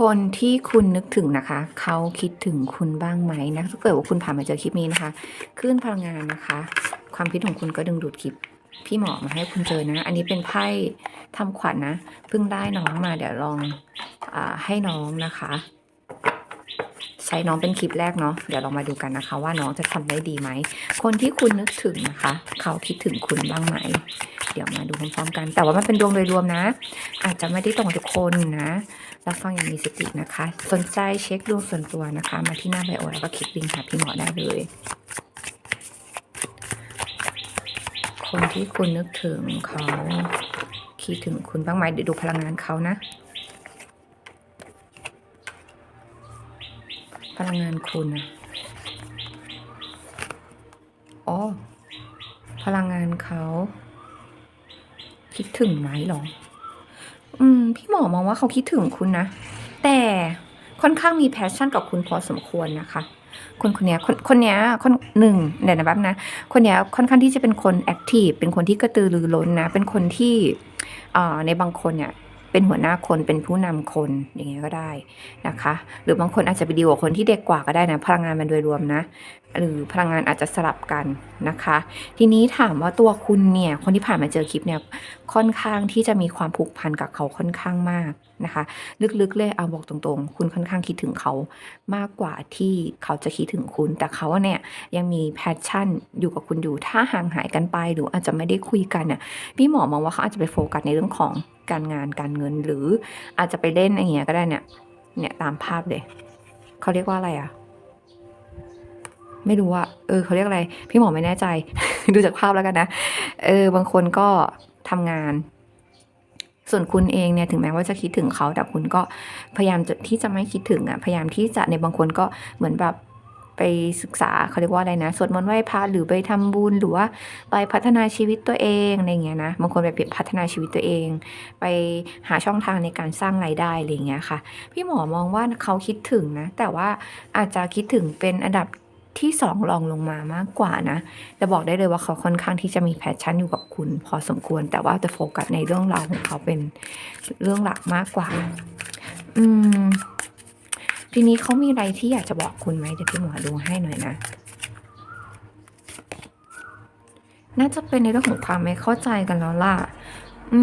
คนที่คุณนึกถึงนะคะ เขาคิดถึงคุณบ้างไหมนะถ้าเกิดว่าคุณผ่านมาเจอคลิปนี้นะคะคลื่นพลังงานนะคะ ความคิดของคุณก็ดึงดูดคลิป พี่หมอมาให้คุณเจอนะ อันนี้เป็นไพ่ทำขวัญนะเพิ่งได้น้องมาเดี๋ยวลองอให้น้องนะคะ ช้น้องเป็นคลิปแรกเนาะเดี๋ยวเรามาดูกันนะคะ ว่าน้องจะทำได้ดีไหม คนที่คุณนึกถึงนะคะ เขาคิดถึงคุณบ้างไหม เดี๋ยวมาดูพร้อมๆกัน แต่ว่ามันเป็นดวงโดยรวมนะ อาจจะไม่ได้ตรงทุกคนนะรับฟังอย่างมีสตินะคะ สนใจเช็คดวงส่วนตัวนะคะ มาที่หน้าไบโอแล้วก็คลิกลิงก์หาพี่หมอได้เลย คนที่คุณนึกถึงเขาคิดถึงคุณบ้างไหมเดี๋ยวดูพลังงานเขานะ พลังงานคุณนะอ๋อ พลังงานเขา คิดถึงไหมหรอ อืม พี่หมอมองว่าเขาคิดถึงคุณนะ แต่ค่อนข้างมีแพชชั่นกับคุณพอสมควรนะคะ คนคนนี้คนคนนี้คนหนึ่งเดี๋ยวนะแป๊บนะ คนนี้ค่อนข้างที่จะเป็นคนแอคทีฟเป็นคนที่กระตือรือร้นนะ เป็นคนที่อ่าในบางคนเนี่ย เป็นหัวหน้าคนเป็นผู้นำคนอย่างเงี้ยก็ได้นะคะ หรือบางคนอาจจะไปดีกว่าคนที่เด็กกว่าก็ได้นะพลังงานมันโดยรวมนะ หรือพลังงานอาจจะสลับกันนะคะ ทีนี้ถามว่าตัวคุณเนี่ยคนที่ผ่านมาเจอคลิปเนี่ย ค่อนข้างที่จะมีความผูกพันกับเขาค่อนข้างมากนะคะ ลึกๆเลยเอาบอกตรงๆ คุณค่อนข้างคิดถึงเขามากกว่าที่เขาจะคิดถึงคุณ แต่เขาเนี่ยยังมีแพชชั่นอยู่กับคุณอยู่ถ้าห่างหายกันไปหรืออาจจะไม่ได้คุยกันน่ะพี่หมอมองว่าเขาอาจจะไปโฟกัสในเรื่องของการงานการเงินหรืออาจจะไปเล่นอย่างเงี้ยก็ได้เนี่ยเนี่ยตามภาพเลยเขาเรียกว่าอะไรอะไม่รู้อะเออเขาเรียกอะไร พี่หมอไม่แน่ใจ ดูจากภาพแล้วกันนะ เออบางคนก็ ทำงาน ส่วนคุณเองเนี่ยถึงแม้ว่าจะคิดถึงเขาแต่คุณก็พยายามที่จะไม่คิดถึงอะพยายามที่จะในบางคนก็เหมือนแบบไปศึกษาเขาเรียกว่าอะไรนะสวดมนต์ไหว้พระหรือไปทำบุญหรือว่าไปพัฒนาชีวิตตัวเองอะไรเงี้ยนะบางคนไปพัฒนาชีวิตตัวเอง ไปหาช่องทางในการสร้างรายได้อะไรเงี้ยค่ะ พี่หมอมองว่าเขาคิดถึงนะ แต่ว่าอาจจะคิดถึงเป็นอันดับ ที่สองรองลงมามากกว่านะ แต่บอกได้เลยว่าเขาค่อนข้างที่จะมีแพชชั่นอยู่กับคุณพอสมควร แต่ว่าจะโฟกัสในเรื่องราวของเขาเป็นเรื่องหลักมากกว่า อืม ทีนี้เขามีอะไรที่อยากจะบอกคุณไหมเดี๋ยวพี่หมอดูให้หน่อยนะ น่าจะเป็นในเรื่องของความไม่เข้าใจกันแล้วล่ะอื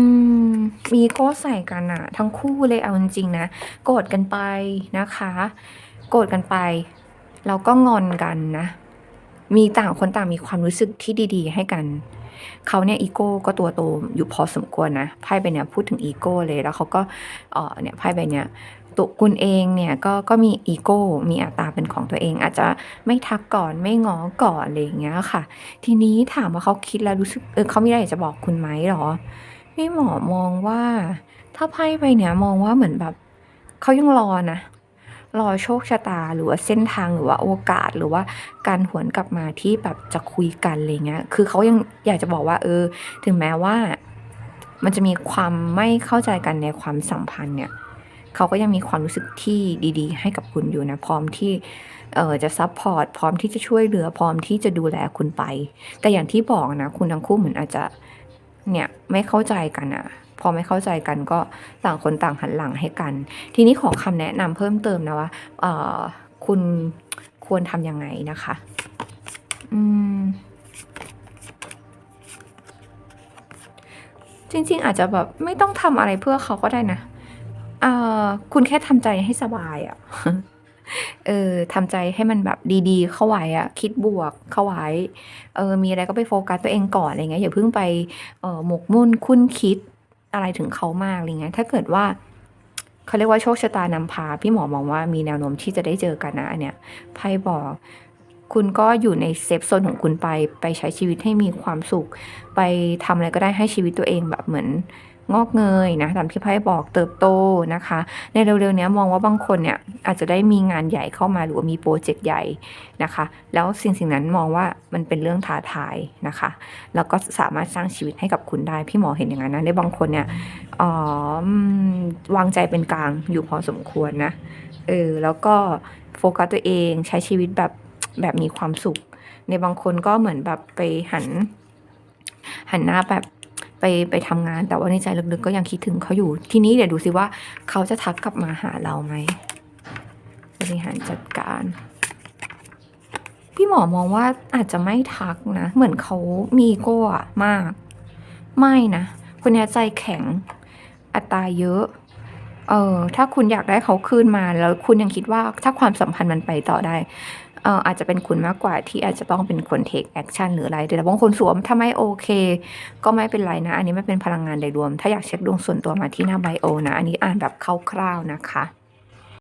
มมีโก้ใส่กันอะทั้งคู่เลยเอาจริงๆนะ โกรธกันไปนะคะ โกรธกันไป แล้วก็งอนกันนะ มีต่างคนต่างมีความรู้สึกที่ดี ๆ ให้กัน เขาเนี่ยอีโก้ก็ตัวโตอยู่พอสมควรนะไพ่ใบเนี้ยพูดถึงอีโก้เลยแล้วเขาก็เออเนี่ยไพ่ใบเนี้ยตัวคุณเองเนี่ยก็ก็มีอีโก้ มีอัตตาเป็นของตัวเอง อาจจะไม่ทักก่อนไม่งอก่อนอะไรอย่างเงี้ยค่ะ ทีนี้ถามว่าเขาคิดแล้วรู้สึกเออเขามีอะไรอยากจะบอกคุณไหมหรอพี่หมอมองว่า ถ้าไพ่ใบเนี้ยมองว่าเหมือนแบบเขายังรอนะ รอโชคชะตาหรือว่าเส้นทางหรือว่าโอกาสหรือว่าการหวนกลับมาที่แบบจะคุยกันอะไรเงี้ย คือเขายังอยากจะบอกว่า เออ ถึงแม้ว่า มันจะมีความไม่เข้าใจกันในความสัมพันธ์เนี่ยเขาก็ยังมีความรู้สึกที่ดี ๆ ให้กับคุณอยู่นะพร้อมที่เออจะซัพพอร์ตพร้อมที่จะช่วยเหลือพร้อมที่จะดูแลคุณไป แต่อย่างที่บอกนะ คุณทั้งคู่เหมือนอาจจะ เนี่ยไม่เข้าใจกันอะพอไม่เข้าใจกันก็ต่างคนต่างหันหลังให้กัน ทีนี้ขอคำแนะนำเพิ่มเติมนะว่าเออคุณควรทำยังไงนะคะอืมจริง ๆ อาจจะแบบไม่ต้องทำอะไรเพื่อเขาก็ได้นะเออคุณแค่ทำใจให้สบายอะ เออทำใจให้มันแบบดีๆ เข้าไว้อะคิดบวกเข้าไว้เออมีอะไรก็ไปโฟกัสตัวเองก่อนอะไรเงี้ยอย่าเพิ่งไปเออหมกมุ่นคุ้นคิดอะไรถึงเขามากอะไรเงี้ยถ้าเกิดว่าเขาเรียกว่าโชคชะตานำพา พี่หมอมองว่ามีแนวโน้มที่จะได้เจอกันนะอันเนี้ยไพ่บอก คุณก็อยู่ในเซฟโซนของคุณไป ไปใช้ชีวิตให้มีความสุข ไปทำอะไรก็ได้ให้ชีวิตตัวเองแบบเหมือน งอกเงยนะตามที่ไพ่บอกเติบโตนะคะ ในเร็วๆนี้มองว่าบางคนเนี่ยอาจจะได้มีงานใหญ่เข้ามาหรือว่ามีโปรเจกต์ใหญ่นะคะ แล้วสิ่งสิ่งนั้นมองว่ามันเป็นเรื่องท้าทายนะคะ แล้วก็สามารถสร้างชีวิตให้กับคุณได้ พี่หมอเห็นอย่างนั้นนะในบางคนเนี่ยอ๋อวางใจเป็นกลางอยู่พอสมควรนะเออแล้วก็โฟกัสตัวเองใช้ชีวิตแบบแบบมีความสุข ในบางคนก็เหมือนแบบไปหัน หันหน้าแบบ ไปไปทำงาน แต่ว่าในใจลึกๆก็ยังคิดถึงเขาอยู่ ทีนี้เดี๋ยวดูสิว่าเขาจะทักกลับมาหาเราไหมบริหารจัดการ พี่หมอมองว่าอาจจะไม่ทักนะ เหมือนเขามีโก้อะมาก ไม่นะคนนี้ใจแข็งอัตราเยอะเออถ้าคุณอยากได้เขาคืนมาแล้วคุณยังคิดว่าถ้าความสัมพันธ์มันไปต่อได้ เอออาจจะเป็นคุณมากกว่าที่อาจจะต้องเป็นคนเทคแอคชั่นหรืออะไรแต่บางคนสวมถ้าไม่โอเค ก็ไม่เป็นไรนะ อันนี้ไม่เป็นพลังงานโดยรวม ถ้าอยากเช็คดวงส่วนตัวมาที่หน้าไบโอนะ อันนี้อ่านแบบคร่าวๆนะคะ